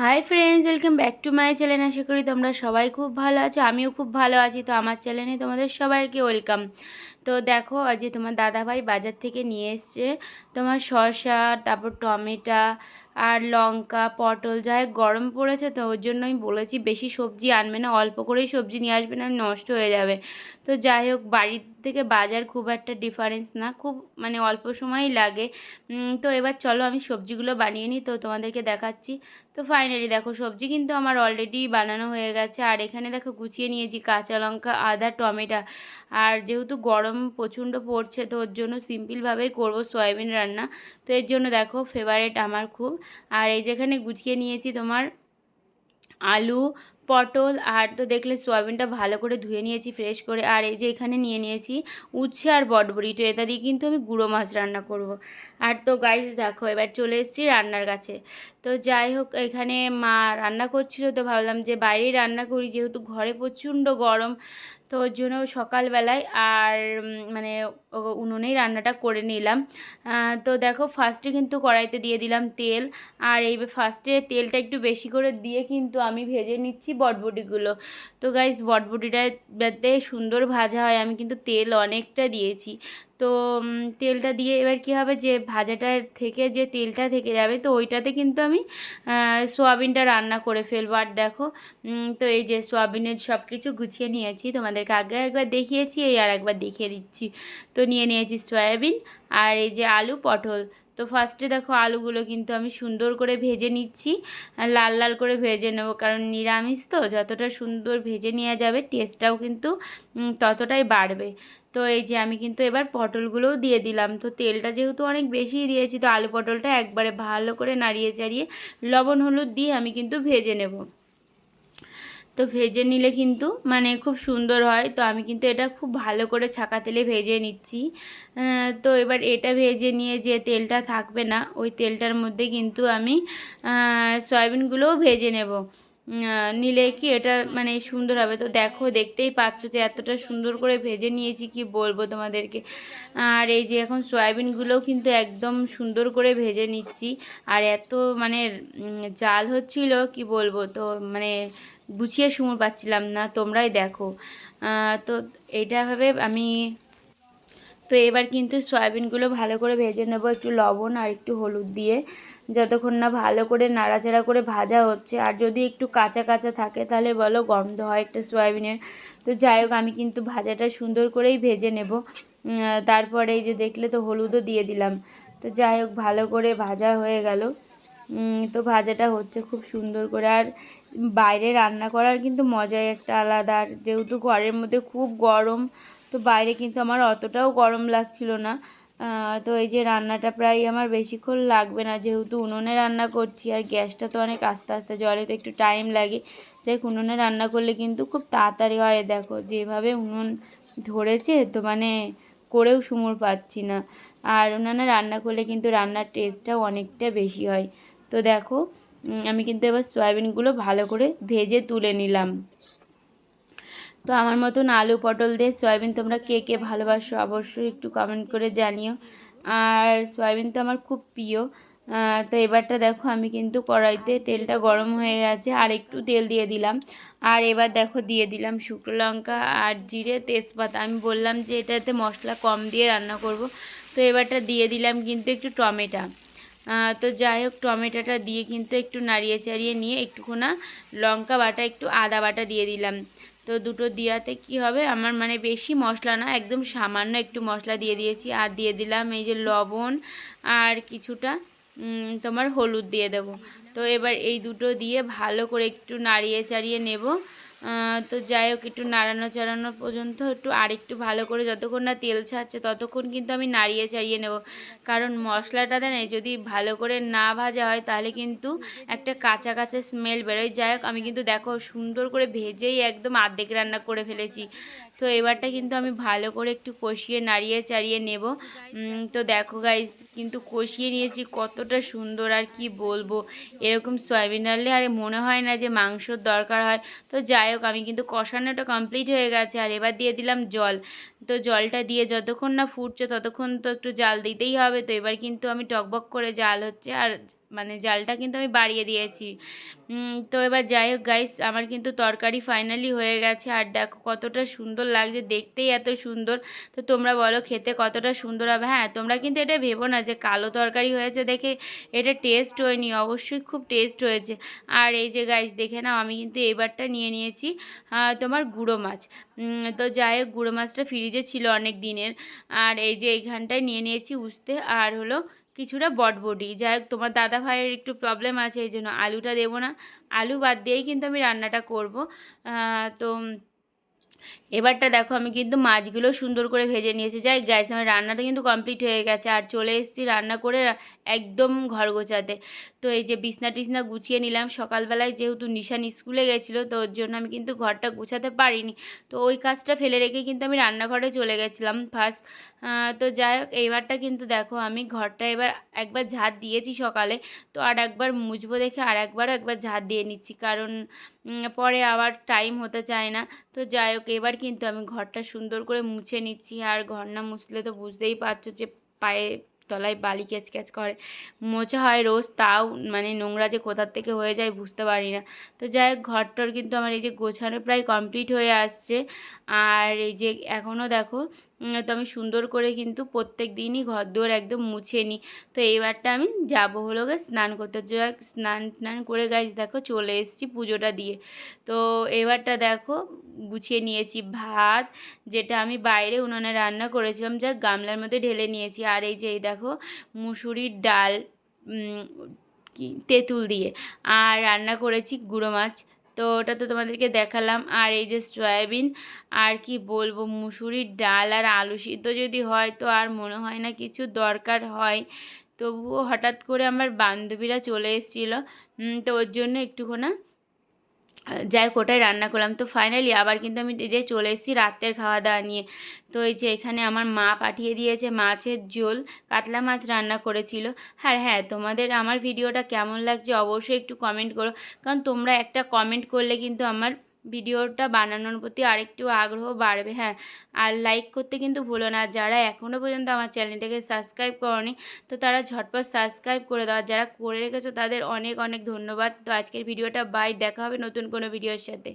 Hi friends welcome back to my channel আশা করি তোমরা সবাই খুব ভালো আছো, আমিও খুব ভালো আছি। তো আমার চ্যানেলে তোমাদের সবাইকে ওয়েলকাম তো দেখো যে তোমার দাদাভাই বাজার থেকে নিয়ে এসছে, তোমার শসা, তারপর টমেটা আর লঙ্কা, পটল যাই গরম পড়েছে তো ওর জন্য আমি বলেছি বেশি সবজি আনবে না, অল্প করেই সবজি নিয়ে আসবে না নষ্ট হয়ে যাবে। তো যাই হোক, বাড়ির থেকে বাজার খুব একটা ডিফারেন্স না, খুব মানে অল্প সময়ই লাগে। তো এবার চলো আমি সবজিগুলো বানিয়ে নিই, তো তোমাদেরকে দেখাচ্ছি। তো ফাইনালি দেখো, সবজি কিন্তু আমার অলরেডি বানানো হয়ে গেছে। আর এখানে দেখো গুছিয়ে নিয়েছি কাঁচা লঙ্কা, আদা, টমেটো। আর যেহেতু গরম প্রচণ্ড পড়ছে, তো ওর জন্য সিম্পলভাবেই করব সয়াবিন রান্না। তো এর জন্য দেখো ফেভারেট আমার খুব। আর এই যেখানে গুছিয়ে নিয়েছি তোমার আলু পটল আর তো দেখলে সোয়াবিনটা ভালো করে ধুয়ে নিয়েছি ফ্রেশ করে আর এই যে এখানে নিয়ে নিয়েছি উচ্ছে আর বটবড়ি, তো এটা দিয়ে কিন্তু আমি গুঁড়ো মাছ রান্না করব। আর তো গাইজ দেখো এবার চলে এসেছি রান্নার কাছে তো যাই হোক, এখানে মা রান্না করছিল, তো ভাবলাম যে বাইরেই রান্না করি, যেহেতু ঘরে প্রচণ্ড গরম তো ওর জন্য সকালবেলায় আর মানে উনুনেই রান্নাটা করে নিলাম। তো দেখো ফার্স্টে কিন্তু কড়াইতে দিয়ে দিলাম তেল। আর এই ফার্স্টে তেলটা একটু বেশি করে দিয়ে কিন্তু আমি ভেজে নিচ্ছি বটবটিগুলো। তো গাইস বটবটিটা যাতে সুন্দর ভাজা হয়। আমি কিন্তু তেল অনেকটা দিয়েছি। তো তেলটা দিয়ে এবার কি হবে যে ভাজাটার থেকে যে তেলটা থেকে যাবে, তো ওইটাতে কিন্তু আমি সোয়াবিনটা রান্না করে ফেলব। আর দেখো তো এই যে সোয়াবিনের সব কিছু গুছিয়ে নিয়েছি, তোমাদেরকে আগে একবার দেখিয়েছি, এই আর একবার দেখিয়ে দিচ্ছি। তো নিয়ে নিয়েছি সয়াবিন আর এই যে আলু পটল। তো ফার্স্টে দেখো আলুগুলো কিন্তু আমি সুন্দর করে ভেজে নিচ্ছি। লাল লাল করে ভেজে নেব, কারণ নিরামিষ তো, যতটা সুন্দর ভেজে নেওয়া যাবে টেস্টটাও কিন্তু ততটাই বাড়বে। তো এই যে আমি কিন্তু এবার পটলগুলোও দিয়ে দিলাম। তো তেলটা যেহেতু অনেক বেশি দিয়েছি, তো আলু পটলটা একবারে ভালো করে নাড়িয়ে চাড়িয়ে লবণ হলুদ দিয়ে আমি কিন্তু ভেজে নেব। তো ভেজে নিলে কিন্তু মানে খুব সুন্দর হয়। তো আমি কিন্তু এটা খুব ভালো করে ছাকা তেলে ভেজে নিচ্ছি। তো এবার এটা ভেজে নিয়ে যে তেলটা থাকবে না, ওই তেলটার মধ্যে কিন্তু আমি সয়াবিনগুলোও ভেজে নেব। নিলে কি এটা মানে সুন্দর হবে। তো দেখো, দেখতেই পাচ্ছ যে এতটা সুন্দর করে ভেজে নিয়েছি, কি বলব তোমাদেরকে। আর এই যে এখন সয়াবিনগুলোও কিন্তু একদম সুন্দর করে ভেজে নিচ্ছি। আর এত মানে জাল হচ্ছিল, কি বলব তো মানে গুছিয়ে সুমুর পাচ্ছিলাম না, তোমরাই দেখো। তো এইটাভাবে আমি তো এবার কিন্তু সয়াবিনগুলো ভালো করে ভেজে নেব, একটু লবণ আর একটু হলুদ দিয়ে। যতক্ষণ না ভালো করে নাড়াচাড়া করে ভাজা হচ্ছে, আর যদি একটু কাঁচা কাঁচা থাকে তাহলে বলো গন্ধ হয় একটা সয়াবিনের। তো যাই হোক, আমি কিন্তু ভাজাটা সুন্দর করেই ভেজে নেব। তারপরে এই যে দেখলে তো হলুদও দিয়ে দিলাম। তো যাই হোক, ভালো করে ভাজা হয়ে গেল। তো ভাজাটা হচ্ছে খুব সুন্দর করে। আর বাইরে রান্না করার কিন্তু মজাই একটা আলাদা। আর যেহেতু ঘরের মধ্যে খুব গরম, তো বাইরে কিন্তু আমার অতটাও গরম লাগছিল না। তো এই যে রান্নাটা প্রায় আমার বেশিক্ষণ লাগবে না, যেহেতু উনুনে রান্না করছি। আর গ্যাসটা তো অনেক আস্তে আস্তে, জলে তো একটু টাইম লাগে। যাই উনুনে রান্না করলে কিন্তু খুব তাড়াতাড়ি হয়। দেখো, যেভাবে উনুন ধরেছে, তো মানে করেও সুমুর পাচ্ছি না। আর উনানে রান্না করলে কিন্তু রান্নার টেস্টটাও অনেকটা বেশি হয়। তো দেখো আমি কিন্তু এবার সয়াবিনগুলো ভালো করে ভেজে তুলে নিলাম। তো আমার মতন আলু পটল দিয়ে সয়াবিন তোমরা কে কে ভালোবাসো অবশ্যই একটু কমেন্ট করে জানিও। আর সয়াবিন তো আমার খুব প্রিয়। তো এবারটা দেখো, আমি কিন্তু কড়াইতে তেলটা গরম হয়ে গেছে আর একটু তেল দিয়ে দিলাম। আর এবার দেখো, দিয়ে দিলাম শুকনো লঙ্কা আর জিরে তেজপাতা। আমি বললাম যে এটাতে মশলা কম দিয়ে রান্না করব। তো এবারটা দিয়ে দিলাম কিন্তু একটু টমেটো। তো যাই হোক, টমেটোটা দিয়ে কিন্তু একটু নাড়িয়ে চাড়িয়ে নিয়ে একটুখানা লঙ্কা বাটা, একটু আদা বাটা দিয়ে দিলাম। তো দুটো দেওয়াতে কি হবে? আমার মানে বেশি মশলা না, একদম সামান্য একটু মশলা দিয়ে দিয়েছি। আর দিয়ে দিলাম এই যে লবণ আর কিছুটা তোমার হলুদ দিয়ে দেবো। তো এবার এই দুটো দিয়ে ভালো করে একটু নাড়িয়ে চাড়িয়ে নেব। তো যাই হোক, একটু নাড়ানো চাড়ানো পর্যন্ত একটু আরেকটু ভালো করে যতক্ষণ না তেল ছাড়ছে ততক্ষণ কিন্তু আমি নাড়িয়ে চাড়িয়ে নেব। কারণ মশলাটা দেন যদি ভালো করে না ভাজা হয় তাহলে কিন্তু একটা কাঁচা কাঁচা স্মেল বেরোয়। যাই হোক, আমি কিন্তু দেখো সুন্দর করে ভেজেই একদম আর্ধেক রান্না করে ফেলেছি। তো এবারটা কিন্তু আমি ভালো করে একটু কষিয়ে নাড়িয়ে চাড়িয়ে নেব। তো দেখো গাইজ কিন্তু কষিয়ে নিয়েছি কতটা সুন্দর আর কি বলব। এরকম সয়াবিন আনলে আর মনে হয় না যে মাংসর দরকার হয়। তো যাই হোক, আমি কিন্তু কষানোটা কমপ্লিট হয়ে গেছে আর এবার দিয়ে দিলাম জল। তো জলটা দিয়ে যতক্ষণ না ফুটছে ততক্ষণ তো একটু জাল দিতেই হবে। তো এবার কিন্তু আমি টকবক করে জাল হচ্ছে আর মানে জালটা কিন্তু আমি বাড়িয়ে দিয়েছি। তো এবার যাই হোক গাইস আমার কিন্তু তরকারি ফাইনালি হয়ে গেছে। আর দেখো কতটা সুন্দর লাগছে, দেখতেই এত সুন্দর। তো তোমরা বলো খেতে কতটা সুন্দর হবে? হ্যাঁ তোমরা কিন্তু এটা ভেবো না যে কালো তরকারি হয়েছে দেখে এটা টেস্ট হয়নি, অবশ্যই খুব টেস্ট হয়েছে। আর এই যে গাইস দেখে নাও, আমি কিন্তু এবারটা নিয়ে নিয়েছি তোমার গুঁড়ো মাছ। তো যাই হোক, গুঁড়ো মাছটা ফ্রিজে ছিল অনেক দিনের। আর এই যে এইখানটায় নিয়ে নিয়েছি উস্তে, আর হলো কিছুটা বটবডি যাই হোক, তোমার দাদা ভাইয়ের একটু প্রবলেম আছে, এই জন্য আলুটা দেবো না। আলু বাদ দিয়েই কিন্তু আমি রান্নাটা করব। তো এবারটা দেখো, আমি কিন্তু মাছগুলো সুন্দর করে ভেজে নিয়েছি। যাই গ্যাস আমার রান্নাটা কিন্তু কমপ্লিট হয়ে গেছে। আর চলে এসেছি রান্না করে একদম ঘর গোছাতে তো এই যে বিছনা টিছনা গুছিয়ে নিলাম। সকালবেলায় যেহেতু নিশান স্কুলে গেছিল, তো ওর জন্য আমি কিন্তু ঘরটা গুছাতে পারিনি। তো ওই কাজটা ফেলে রেখে কিন্তু আমি রান্নাঘরে চলে গেছিলাম। ফার্স্ট তো যাই হোক, এইবারটা কিন্তু দেখো আমি ঘরটা এবার একবার ঝাঁট দিয়েছি সকালে, তো আর একবার মুছবো দেখে আর একবারও একবার ঝাঁট দিয়ে নিচ্ছি, কারণ পরে আবার টাইম হতে চায় না। তো যাই হোক, এবার কিন্তু আমি ঘরটা সুন্দর করে মুছে নিচ্ছি, আর ঘর না মুছলে তো বুঝতেই পারছ যে পায়ে তলায় বালি ক্যাচ ক্যাচ করে। মোছা হয় রোজ, তাও মানে নোংরা যে কোথার থেকে হয়ে যায় বুঝতে পারি না। তো যাই হোক, ঘরটর কিন্তু আমার এই যে গোছানো প্রায় কমপ্লিট হয়ে আসছে। আর এই যে এখনও দেখো তো আমি সুন্দর করে কিন্তু প্রত্যেক দিনই ঘর দুয়ার একদম মুছে নিই। তো এইবারটা আমি যাব হলো গে স্নান করতে। স্নান টান করে গাছ দেখো চলে এসেছি পুজোটা দিয়ে। তো এবারটা দেখো, গুছিয়ে নিয়েছি ভাত, যেটা আমি বাইরে উনুনে রান্না করেছিলাম। যা গামলার মধ্যে ঢেলে নিয়েছি। আর এই যে এই দেখো মুসুরির ডাল তেঁতুল দিয়ে। আর রান্না করেছি গুঁড়ো মাছ। তো ওটা তো তোমাদেরকে দেখালাম। আর এই যে সয়াবিন, আর কি বলব, মুসুরির ডাল আর আলু সিদ্ধ যদি হয় তো আর মনে হয় না কিছু দরকার হয়। তবুও হঠাৎ করে আমার বান্ধবীরা চলে এসেছিল। তো ওর জন্য একটুখানা যাই হোক, ওটাই রান্না করলাম। তো ফাইনালি আবার কিন্তু আমি যে চলে এসেছি রাতের খাওয়া দাওয়া নিয়ে। তো এই যে এখানে আমার মা পাঠিয়ে দিয়েছে মাছের ঝোল, কাতলা মাছ রান্না করেছিল। হ্যাঁ হ্যাঁ তোমাদের আমার ভিডিওটা কেমন লাগছে অবশ্যই একটু কমেন্ট করো। কারণ তোমরা একটা কমেন্ট করলে কিন্তু আমার ভিডিওটা বানানোর প্রতি আরেকটু আগ্রহ বাড়বে হ্যাঁ। আর লাইক করতে কিন্তু ভুলো না। যারা এখনও পর্যন্ত আমার চ্যানেলটাকে সাবস্ক্রাইব করনি, তো তারা ঝটপট সাবস্ক্রাইব করে দাও। যারা করে রেখেছো, তাদের অনেক অনেক ধন্যবাদ। তো আজকের ভিডিওটা বাই দেখা হবে নতুন কোনো ভিডিওর সাথে।